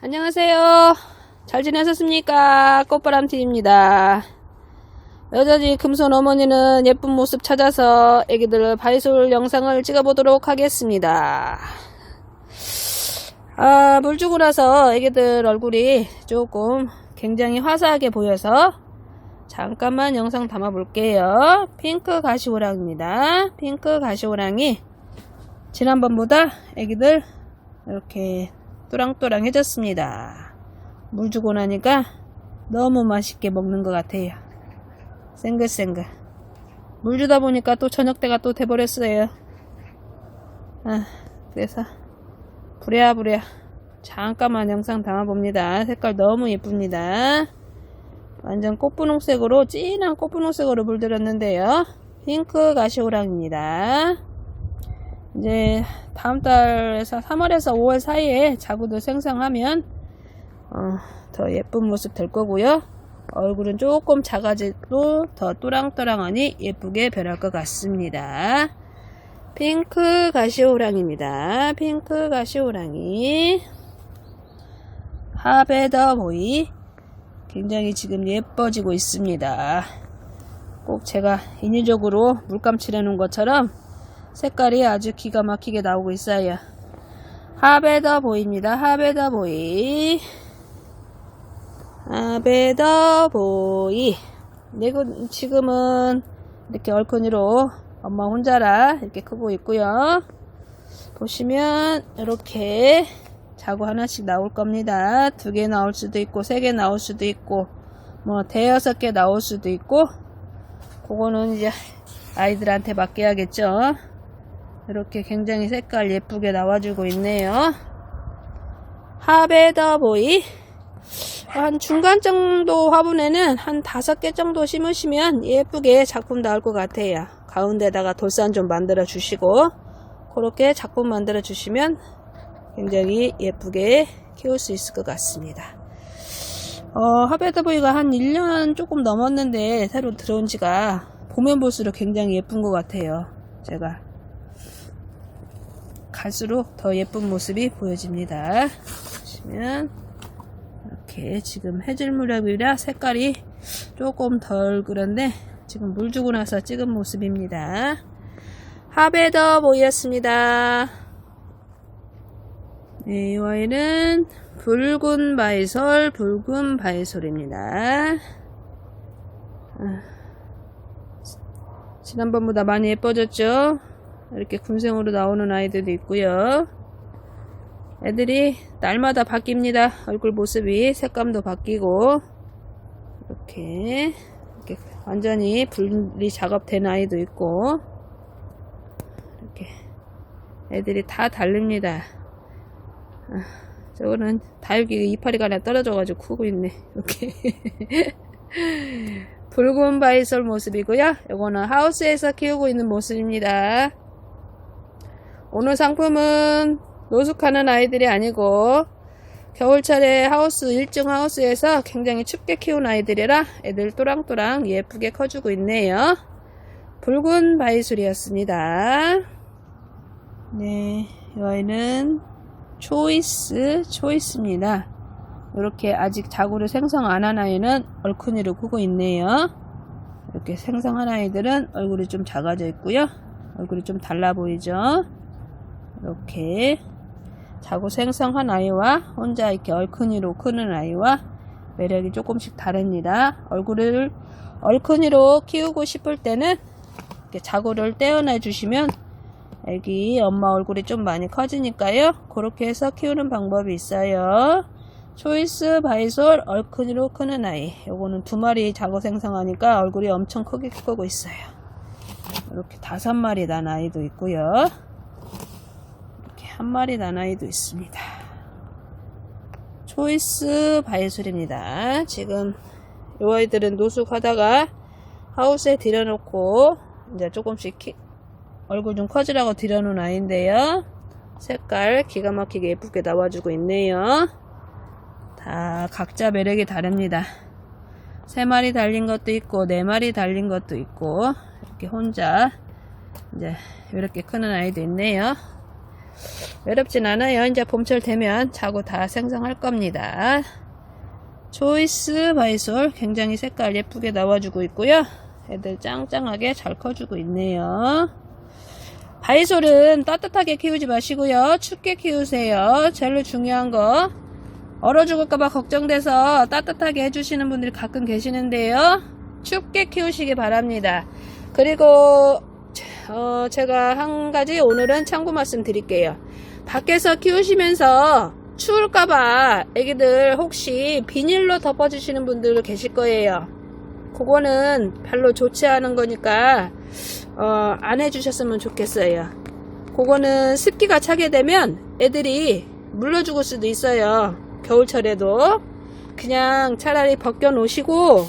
안녕하세요. 잘 지내셨습니까? 꽃바람팀입니다. 여자지 금손 어머니는 예쁜 모습 찾아서 애기들 바이솔 영상을 찍어보도록 하겠습니다. 아, 물 주고 나서 애기들 얼굴이 조금 굉장히 화사하게 보여서 잠깐만 영상 담아 볼게요. 핑크 가시호랑입니다. 핑크 가시호랑이 지난번보다 애기들 이렇게 또랑또랑해졌습니다. 물 주고 나니까 너무 맛있게 먹는 것 같아요. 생글생글. 물 주다 보니까 또 저녁 때가 또 돼버렸어요. 아, 그래서 부랴부랴 잠깐만 영상 담아봅니다. 색깔 너무 예쁩니다. 완전 꽃분홍색으로 진한 꽃분홍색으로 물들였는데요. 핑크 가시호랑입니다. 이제 다음 달에서 3월에서 5월 사이에 자구도 생성하면 어, 더 예쁜 모습 될 거고요. 얼굴은 조금 작아져도 더 또랑또랑하니 예쁘게 변할 것 같습니다. 핑크 가시호랑입니다. 핑크 가시호랑이 하베더 보이 굉장히 지금 예뻐지고 있습니다. 꼭 제가 인위적으로 물감 칠해놓은 것처럼 색깔이 아주 기가 막히게 나오고 있어요. 하베더 보입니다. 하베더 보이. 하베더 보이. 이거 지금은 이렇게 얼큰이로 엄마 혼자라 이렇게 크고 있고요. 보시면 이렇게 자구 하나씩 나올 겁니다. 두 개 나올 수도 있고 세 개 나올 수도 있고 뭐 대여섯 개 나올 수도 있고 그거는 이제 아이들한테 맡겨야겠죠. 이렇게 굉장히 색깔 예쁘게 나와주고 있네요. 하베더 보이. 한 중간 정도 화분에는 한 다섯 개 정도 심으시면 예쁘게 작품 나올 것 같아요. 가운데다가 돌산 좀 만들어 주시고, 그렇게 작품 만들어 주시면 굉장히 예쁘게 키울 수 있을 것 같습니다. 어, 하베더 보이가 한 1년 조금 넘었는데 새로 들어온 지가 보면 볼수록 굉장히 예쁜 것 같아요. 제가. 갈수록 더 예쁜 모습이 보여집니다. 보시면 이렇게 지금 해질 무렵이라 색깔이 조금 덜 그런데 지금 물 주고 나서 찍은 모습입니다. 하베더 보이였습니다. 네, 이 와인은 붉은 바이솔, 붉은 바이솔입니다. 아, 지난번보다 많이 예뻐졌죠? 이렇게 군생으로 나오는 아이들도 있고요. 애들이 날마다 바뀝니다. 얼굴 모습이 색감도 바뀌고 이렇게 이렇게 완전히 분리 작업된 아이도 있고 이렇게 애들이 다 다릅니다. 아, 저거는 다육이 이파리가 하나 떨어져가지고 크고 있네. 이렇게 붉은 바이솔 모습이고요. 이거는 하우스에서 키우고 있는 모습입니다. 오늘 상품은 노숙하는 아이들이 아니고 겨울철에 하우스 1층 하우스에서 굉장히 춥게 키운 아이들이라 애들 또랑또랑 예쁘게 커주고 있네요. 붉은 바이솔이었습니다. 네, 이 아이는 초이스 초이스입니다. 이렇게 아직 자구를 생성 안 한 아이는 얼큰이로 크고 있네요. 이렇게 생성한 아이들은 얼굴이 좀 작아져 있고요. 얼굴이 좀 달라 보이죠? 이렇게 자고 생성한 아이와 혼자 이렇게 얼큰이로 크는 아이와 매력이 조금씩 다릅니다. 얼굴을 얼큰이로 키우고 싶을 때는 이렇게 자고를 떼어내 주시면 애기 엄마 얼굴이 좀 많이 커지니까요. 그렇게 해서 키우는 방법이 있어요. 초이스 바이솔 얼큰이로 크는 아이. 요거는 두 마리 자고 생성하니까 얼굴이 엄청 크게 크고 있어요. 이렇게 다섯 마리 난 아이도 있고요. 한 마리 나나이도 있습니다. 초이스 바이솔입니다. 지금 이 아이들은 노숙하다가 하우스에 들여놓고 이제 조금씩 키, 얼굴 좀 커지라고 들여놓은 아이인데요. 색깔 기가 막히게 예쁘게 나와주고 있네요. 다 각자 매력이 다릅니다. 세 마리 달린 것도 있고 네 마리 달린 것도 있고 이렇게 혼자 이제 이렇게 크는 아이도 있네요. 외롭진 않아요. 이제 봄철 되면 자고 다 생성할 겁니다. 초이스 바이솔 굉장히 색깔 예쁘게 나와주고 있고요. 애들 짱짱하게 잘 커주고 있네요. 바이솔은 따뜻하게 키우지 마시고요. 춥게 키우세요. 제일 중요한 거 얼어 죽을까봐 걱정돼서 따뜻하게 해주시는 분들이 가끔 계시는데요. 춥게 키우시기 바랍니다. 그리고 어, 제가 한 가지 오늘은 참고 말씀 드릴게요. 밖에서 키우시면서 추울까봐 애기들 혹시 비닐로 덮어주시는 분들 계실 거예요. 그거는 별로 좋지 않은 거니까 어, 안 해주셨으면 좋겠어요. 그거는 습기가 차게 되면 애들이 물러 죽을 수도 있어요. 겨울철에도 그냥 차라리 벗겨 놓으시고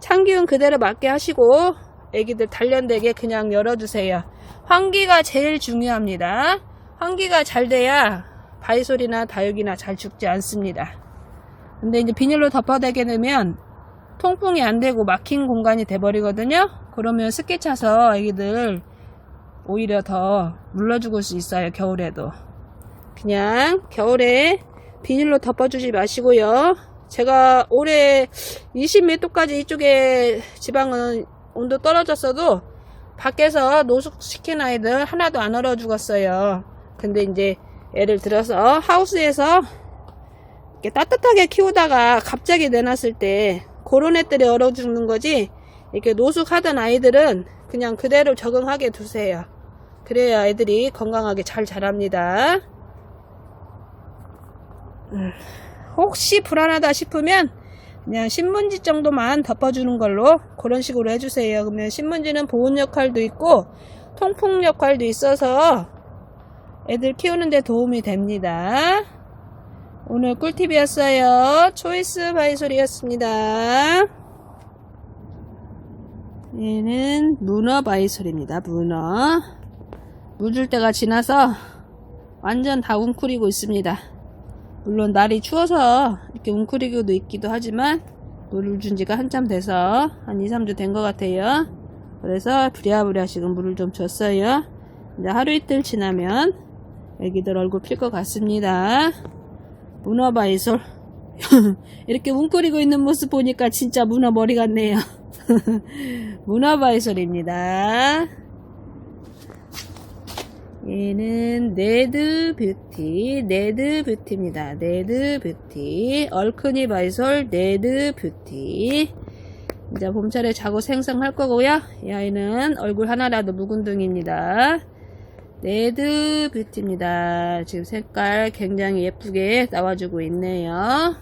찬기운 그대로 맞게 하시고 애기들 단련되게 그냥 열어주세요. 환기가 제일 중요합니다. 환기가 잘 돼야 바이솔이나 다육이나 잘 죽지 않습니다. 근데 이제 비닐로 덮어대게 되면 통풍이 안 되고 막힌 공간이 돼버리거든요. 그러면 습기 차서 애기들 오히려 더 물러 죽을 수 있어요. 겨울에도. 그냥 겨울에 비닐로 덮어주지 마시고요. 제가 올해 20몇 도까지 이쪽에 지방은 온도 떨어졌어도 밖에서 노숙시킨 아이들 하나도 안 얼어 죽었어요. 근데 이제 예를 들어서 하우스에서 이렇게 따뜻하게 키우다가 갑자기 내놨을 때 그런 애들이 얼어 죽는 거지 이렇게 노숙하던 아이들은 그냥 그대로 적응하게 두세요. 그래야 애들이 건강하게 잘 자랍니다. 음, 혹시 불안하다 싶으면 그냥 신문지 정도만 덮어주는 걸로 그런 식으로 해주세요. 그러면 신문지는 보온 역할도 있고 통풍 역할도 있어서 애들 키우는데 도움이 됩니다. 오늘 꿀팁이었어요. 초이스 바이솔이었습니다. 얘는 문어 바이솔입니다. 문어. 물줄 때가 지나서 완전 다 웅크리고 있습니다. 물론 날이 추워서 이렇게 웅크리고도 있기도 하지만 물을 준 지가 한참 돼서 한 2, 3주 된 것 같아요. 그래서 부랴부랴 지금 물을 좀 줬어요. 이제 하루 이틀 지나면 애기들 얼굴 필 것 같습니다. 문어 바 이솔. 이렇게 웅크리고 있는 모습 보니까 진짜 문어 머리 같네요. 문어 바 이솔입니다. 얘는 네드 뷰티, 네드 뷰티입니다. 네드 뷰티, 얼크니 바이솔 네드 뷰티. 이제 봄철에 자고 생성할 거고요. 이 아이는 얼굴 하나라도 묵은둥입니다. 네드 뷰티입니다. 지금 색깔 굉장히 예쁘게 나와주고 있네요.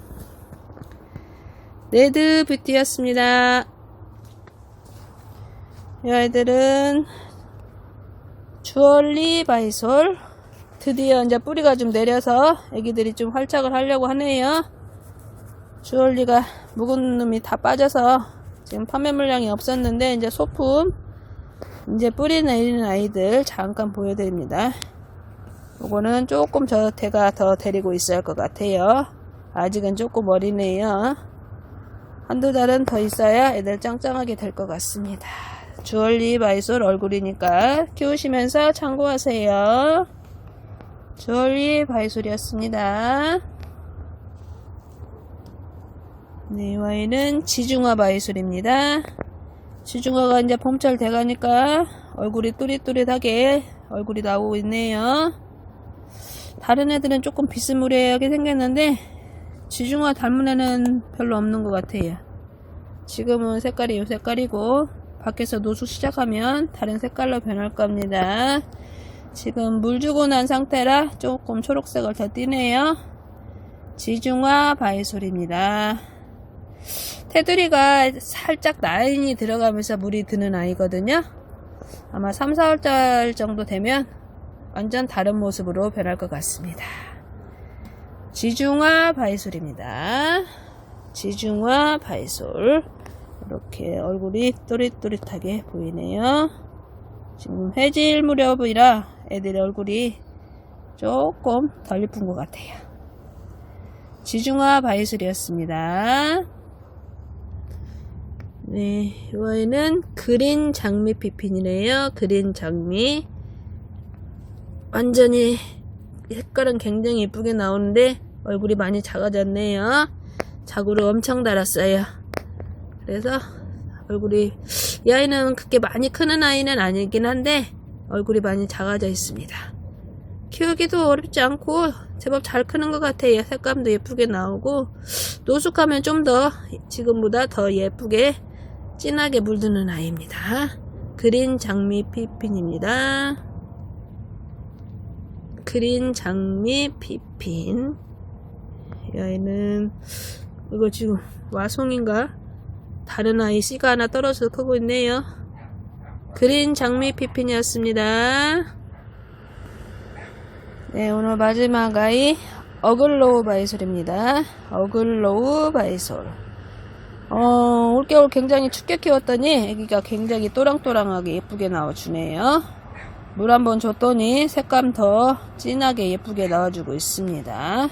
네드 뷰티였습니다. 이 아이들은 주얼리 바이솔 드디어 이제 뿌리가 좀 내려서 애기들이 좀 활착을 하려고 하네요. 주얼리가 묵은 놈이 다 빠져서 지금 판매 물량이 없었는데 이제 소품 이제 뿌리 내리는 아이들 잠깐 보여드립니다. 요거는 조금 저 대가 더 데리고 있어야 할 것 같아요. 아직은 조금 어리네요. 한두 달은 더 있어야 애들 짱짱하게 될 것 같습니다. 주얼리 바이솔 얼굴이니까 키우시면서 참고하세요. 주얼리 바이솔이었습니다. 네, 와이는 지중화 바이솔입니다. 지중화가 이제 봄철 돼가니까 얼굴이 또릿또릿하게 얼굴이 나오고 있네요. 다른 애들은 조금 비스무리하게 생겼는데 지중화 닮은 애는 별로 없는 것 같아요. 지금은 색깔이 이 색깔이고 밖에서 노숙 시작하면 다른 색깔로 변할 겁니다. 지금 물 주고 난 상태라 조금 초록색을 더 띠네요. 지중화 바이솔입니다. 테두리가 살짝 라인이 들어가면서 물이 드는 아이거든요. 아마 3, 4월달 정도 되면 완전 다른 모습으로 변할 것 같습니다. 지중화 바이솔입니다. 지중화 바이솔. 이렇게 얼굴이 또릿또릿하게 보이네요. 지금 해질 무렵이라 애들의 얼굴이 조금 덜 예쁜 것 같아요. 지중화 바이솔이었습니다. 네, 이 아이는 그린 장미 피핀이네요. 그린 장미. 완전히 색깔은 굉장히 예쁘게 나오는데 얼굴이 많이 작아졌네요. 자구를 엄청 달았어요. 그래서 얼굴이 이 아이는 그렇게 많이 크는 아이는 아니긴 한데 얼굴이 많이 작아져 있습니다. 키우기도 어렵지 않고 제법 잘 크는 것 같아요. 색감도 예쁘게 나오고 노숙하면 좀 더 지금보다 더 예쁘게 진하게 물드는 아이입니다. 그린 장미 피핀입니다. 그린 장미 피핀 이 아이는 이거 지금 와송인가? 다른 아이 씨가 하나 떨어져서 크고 있네요. 그린 장미 피핀이었습니다. 네, 오늘 마지막 아이 어글로우 바이솔입니다. 어글로우 바이솔. 어, 올겨울 굉장히 춥게 키웠더니 애기가 굉장히 또랑또랑하게 예쁘게 나와주네요. 물 한번 줬더니 색감 더 진하게 예쁘게 나와주고 있습니다.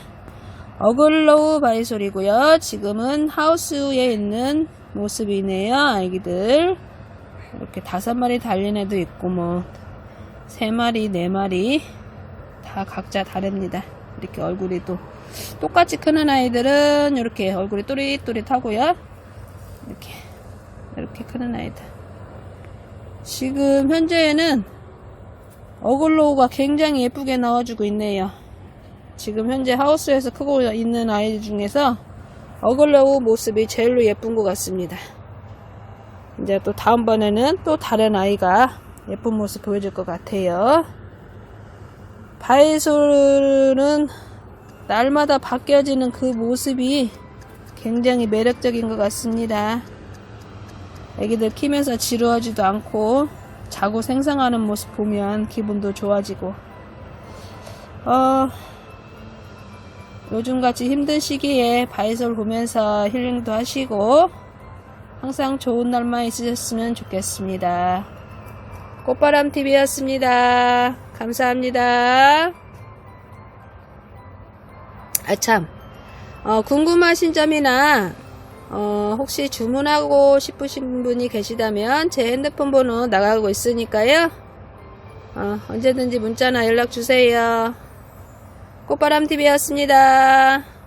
어글로우 바이솔이고요. 지금은 하우스에 있는 모습이네요. 아기들. 이렇게 다섯 마리 달린 애도 있고 뭐 세 마리, 네 마리 다 각자 다릅니다. 이렇게 얼굴이 또 똑같이 크는 아이들은 이렇게 얼굴이 또릿또릿하고요. 이렇게 이렇게 크는 아이들. 지금 현재에는 어글로우가 굉장히 예쁘게 나와주고 있네요. 지금 현재 하우스에서 크고 있는 아이들 중에서 어글로우 모습이 제일로 예쁜 것 같습니다. 이제 또 다음번에는 또 다른 아이가 예쁜 모습 보여줄 것 같아요. 바이솔은 날마다 바뀌어지는 그 모습이 굉장히 매력적인 것 같습니다. 애기들 키면서 지루하지도 않고 자고 생성하는 모습 보면 기분도 좋아지고 어, 요즘같이 힘든 시기에 바이솔 보면서 힐링도 하시고 항상 좋은 날만 있으셨으면 좋겠습니다. 꽃바람 TV였습니다. 감사합니다. 아, 참. 어, 궁금하신 점이나, 어, 혹시 주문하고 싶으신 분이 계시다면 제 핸드폰 번호 나가고 있으니까요. 어, 언제든지 문자나 연락 주세요. 꽃바람 TV였습니다.